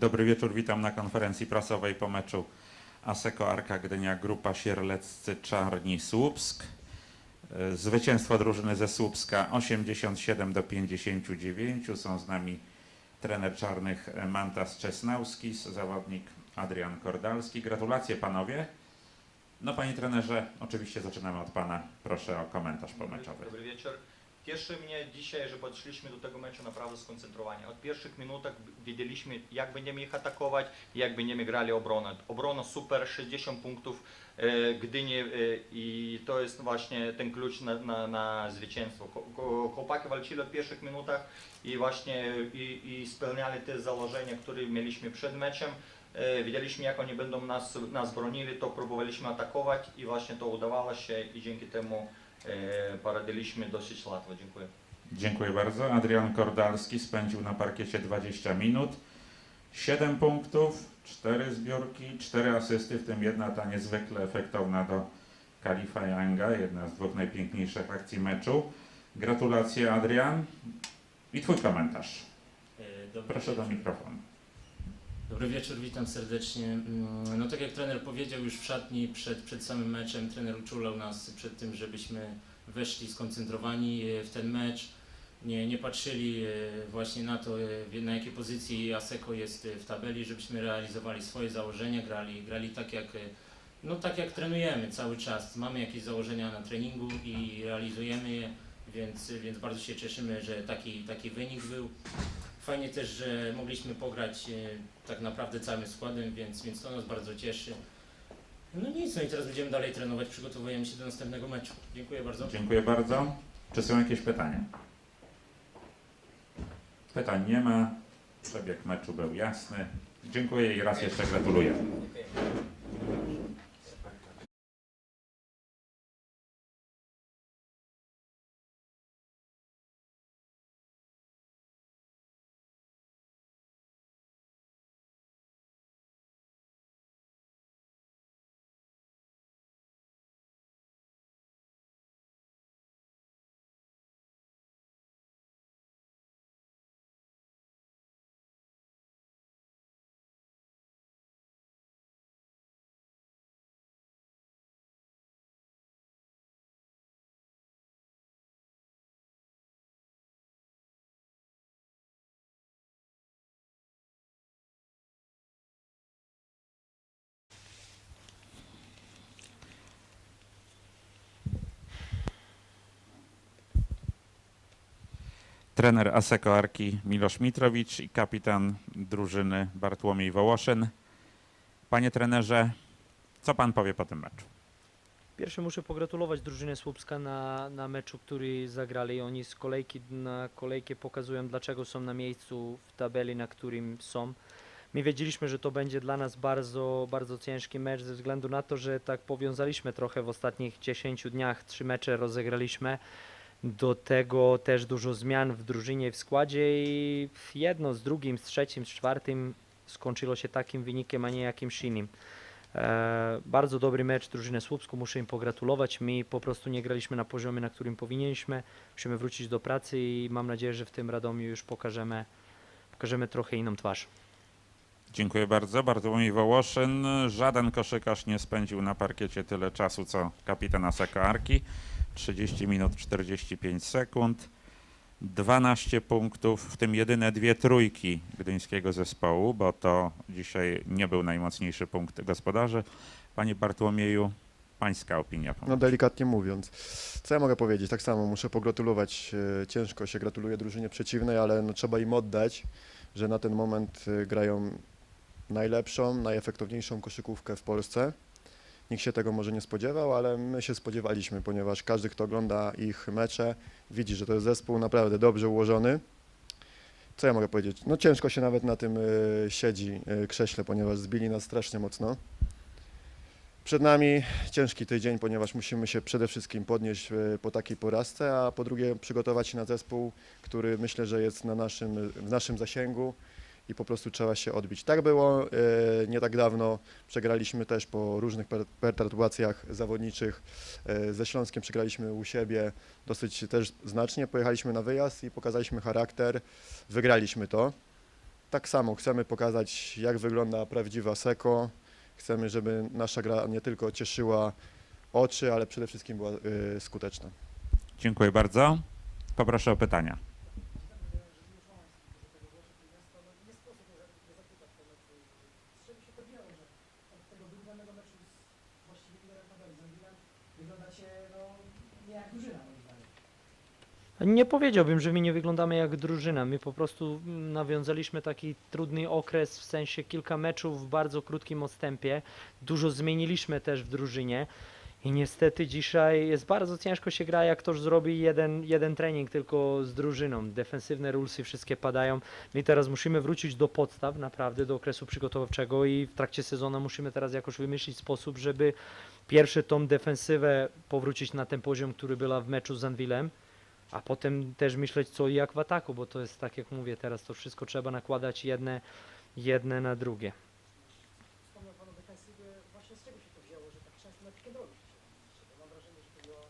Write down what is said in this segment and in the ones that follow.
Dobry wieczór, witam na konferencji prasowej po meczu Aseko Arka Gdynia Grupa Sierleccy Czarni Słupsk. E, Zwycięstwo drużyny ze Słupska 87 do 59. Są z nami trener czarnych Mantas Czesnauskis, zawodnik Adrian Kordalski. Gratulacje panowie. No panie trenerze, oczywiście zaczynamy od pana. Proszę o komentarz pomeczowy. Dobry wieczór. Cieszy mnie dzisiaj, że podszliśmy do tego meczu naprawdę skoncentrowani. Od pierwszych minutek wiedzieliśmy, jak będziemy ich atakować, jak będziemy grali obronę. Obrona super, 60 punktów e, Gdyni e, i to jest właśnie ten klucz na, na, na zwycięstwo. Chłopaki walczyli od pierwszych minutach i właśnie i, i spełniali te założenia, które mieliśmy przed meczem. E, jak oni będą nas, nas bronili, to próbowaliśmy atakować i właśnie to udawało się i dzięki temu poradziliśmy dosyć łatwo. Dziękuję. Dziękuję bardzo. Adrian Kordalski spędził na parkiecie 20 minut. 7 punktów, 4 zbiórki, 4 asysty, w tym jedna ta niezwykle efektowna do Kalifa Yanga, jedna z dwóch najpiękniejszych akcji meczu. Gratulacje Adrian. I Twój komentarz. E, Dobry Proszę do mikrofonu. Dobry wieczór, witam serdecznie. Mm, No tak jak trener powiedział już w szatni przed, przed samym meczem, trener uczulał nas przed tym, żebyśmy weszli skoncentrowani e, w ten mecz. Nie, nie patrzyli e, właśnie na to, e, na jakiej pozycji Aseko jest w tabeli, żebyśmy realizowali swoje założenia, grali, grali tak jak no tak jak trenujemy cały czas. Mamy jakieś założenia na treningu i realizujemy je, więc, więc bardzo się cieszymy, że taki, taki wynik był. Fajnie też, że mogliśmy pograć e, tak naprawdę całym składem, więc, więc to nas bardzo cieszy. No nic, no i teraz będziemy dalej trenować, przygotowujemy się do następnego meczu. Dziękuję bardzo. Dziękuję bardzo. Czy są jakieś pytania? Pytań nie ma. Przebieg meczu był jasny. Dziękuję i raz jeszcze gratuluję. Trener Aseko Arki Milosz Mitrowicz i kapitan drużyny Bartłomiej Wołoszyn. Panie trenerze, co pan powie po tym meczu? Pierwsze muszę pogratulować drużynie Słupska na, na meczu, który zagrali. Oni z kolejki na kolejkę pokazują, dlaczego są na miejscu w tabeli, na którym są. My wiedzieliśmy, że to będzie dla nas bardzo, bardzo ciężki mecz ze względu na to, że tak powiązaliśmy trochę w ostatnich 10 dniach. Trzy mecze rozegraliśmy. Do tego też dużo zmian w drużynie, w składzie i jedno z drugim, z trzecim, z czwartym skończyło się takim wynikiem, a nie jakimś innym. E, bardzo dobry mecz drużyny Słupsku, muszę im pogratulować. My po prostu nie graliśmy na poziomie, na którym powinniśmy. Musimy wrócić do pracy i mam nadzieję, że w tym Radomiu już pokażemy, pokażemy trochę inną twarz. Dziękuję bardzo. Bartłomiej Wołoszyn. Żaden koszykarz nie spędził na parkiecie tyle czasu, co kapitan Aseko Arki. 30 minut 45 sekund. 12 punktów, w tym jedyne dwie trójki gdyńskiego zespołu, bo to dzisiaj nie był najmocniejszy punkt gospodarzy. Panie Bartłomieju, pańska opinia. No delikatnie mówiąc. Co ja mogę powiedzieć? Tak samo muszę pogratulować. e, Ciężko się gratuluje drużynie przeciwnej, ale no, trzeba im oddać, że na ten moment e, grają najlepszą, najefektowniejszą koszykówkę w Polsce. Nikt się tego może nie spodziewał, ale my się spodziewaliśmy, ponieważ każdy, kto ogląda ich mecze, widzi, że to jest zespół naprawdę dobrze ułożony. Co ja mogę powiedzieć? No ciężko się nawet na tym e, siedzi e, krześle, ponieważ zbili nas strasznie mocno. Przed nami ciężki tydzień, ponieważ musimy się przede wszystkim podnieść e, po takiej porażce, a po drugie przygotować się na zespół, który myślę, że jest na naszym, w naszym zasięgu i po prostu trzeba się odbić. Tak było e, nie tak dawno, przegraliśmy też po różnych per- perturbacjach zawodniczych. E, Ze Śląskiem przegraliśmy u siebie dosyć też znacznie, pojechaliśmy na wyjazd i pokazaliśmy charakter, wygraliśmy to. Tak samo chcemy pokazać, jak wygląda prawdziwa Seko. Chcemy, żeby nasza gra nie tylko cieszyła oczy, ale przede wszystkim była y, skuteczna. Dziękuję bardzo. Poproszę o pytania. Wyglądacie no, nie jak drużyna moim zdaniem. Nie powiedziałbym, że my nie wyglądamy jak drużyna. My po prostu nawiązaliśmy taki trudny okres, w sensie kilka meczów w bardzo krótkim odstępie. Dużo zmieniliśmy też w drużynie. I niestety dzisiaj jest bardzo ciężko się gra, jak ktoś zrobi jeden, jeden trening tylko z drużyną. Defensywne rulesy wszystkie padają. My teraz musimy wrócić do podstaw, naprawdę do okresu przygotowawczego i w trakcie sezonu musimy teraz jakoś wymyślić sposób, żeby pierwszy tą defensywę powrócić na ten poziom, który była w meczu z Anwilem a potem też myśleć co i jak w ataku, bo to jest tak jak mówię teraz, to wszystko trzeba nakładać jedne, jedne na drugie. Wspomniał Pan o defensywie. Właśnie z czego się to wzięło, że tak często na pick and rollu się Mam wrażenie, że to było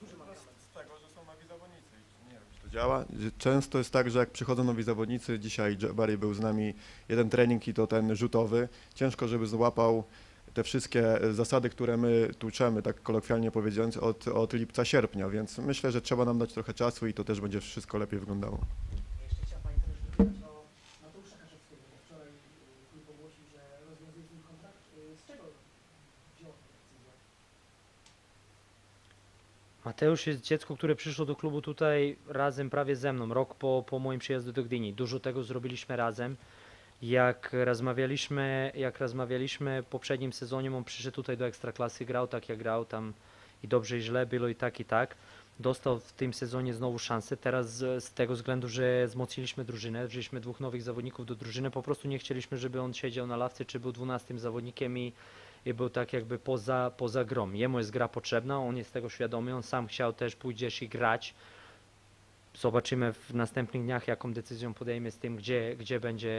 duży mankament. Z tego, że są nowi zawodnicy. Nie wiem, czy to działa. Często jest tak, że jak przychodzą nowi zawodnicy, dzisiaj Barry był z nami jeden trening i to ten rzutowy, ciężko, żeby złapał te wszystkie zasady, które my tłuczemy, tak kolokwialnie powiedziawszy, od, od lipca, sierpnia, więc myślę, że trzeba nam dać trochę czasu i to też będzie wszystko lepiej wyglądało. Jeszcze chciał Pani też wypowiedzieć o Mateusza Kaczewskiego, bo wczoraj klub ogłosił, że rozwiązuje z nim kontrakt. Z czego wziął tę decyzję? Mateusz jest dziecko, które przyszło do klubu tutaj razem prawie ze mną, rok po, po moim przyjazdu do Gdyni. Dużo tego zrobiliśmy razem. Jak rozmawialiśmy, jak rozmawialiśmy w poprzednim sezonie, on przyszedł tutaj do Ekstraklasy, grał tak jak grał tam i dobrze i źle było i tak i tak. Dostał w tym sezonie znowu szansę. Teraz z, tego względu, że wzmocniliśmy drużynę, wzięliśmy dwóch nowych zawodników do drużyny, po prostu nie chcieliśmy, żeby on siedział na ławce, czy był dwunastym zawodnikiem i, i był tak jakby poza, poza grą. Jemu jest gra potrzebna, on jest tego świadomy, on sam chciał też pójść i grać. Zobaczymy w następnych dniach, jaką decyzją podejmie z tym, gdzie, gdzie będzie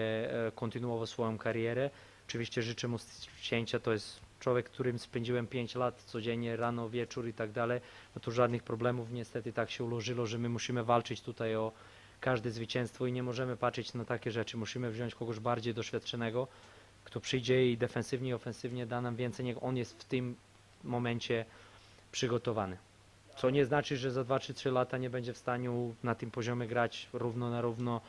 e, kontynuował swoją karierę. Oczywiście życzę mu szczęścia, to jest człowiek, którym spędziłem 5 lat codziennie, rano, wieczór i tak dalej. No to żadnych problemów, niestety tak się ułożyło, że my musimy walczyć tutaj o każde zwycięstwo i nie możemy patrzeć na takie rzeczy. Musimy wziąć kogoś bardziej doświadczonego, kto przyjdzie i defensywnie i ofensywnie da nam więcej, niech on jest w tym momencie przygotowany. Co nie znaczy, że za 2 czy 3 lata nie będzie w stanie na tym poziomie grać równo na równo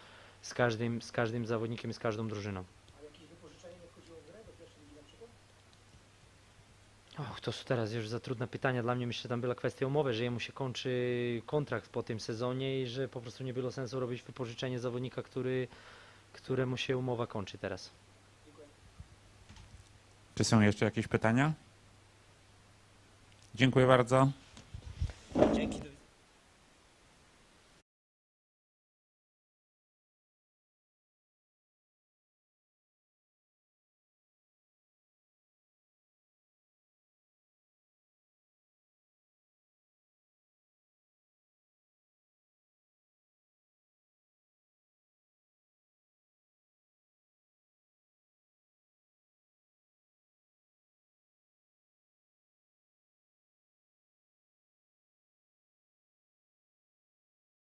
z każdym, z każdym zawodnikiem, z każdą drużyną. A jakieś wypożyczenie nie wchodziło w grę do pierwszej ligi na przykład? Och, to są teraz już za trudne pytania. Dla mnie myślę, że tam była kwestia umowy, że jemu się kończy kontrakt po tym sezonie i że po prostu nie było sensu robić wypożyczenie zawodnika, który, któremu się umowa kończy teraz. Czy są jeszcze jakieś pytania? Dziękuję bardzo.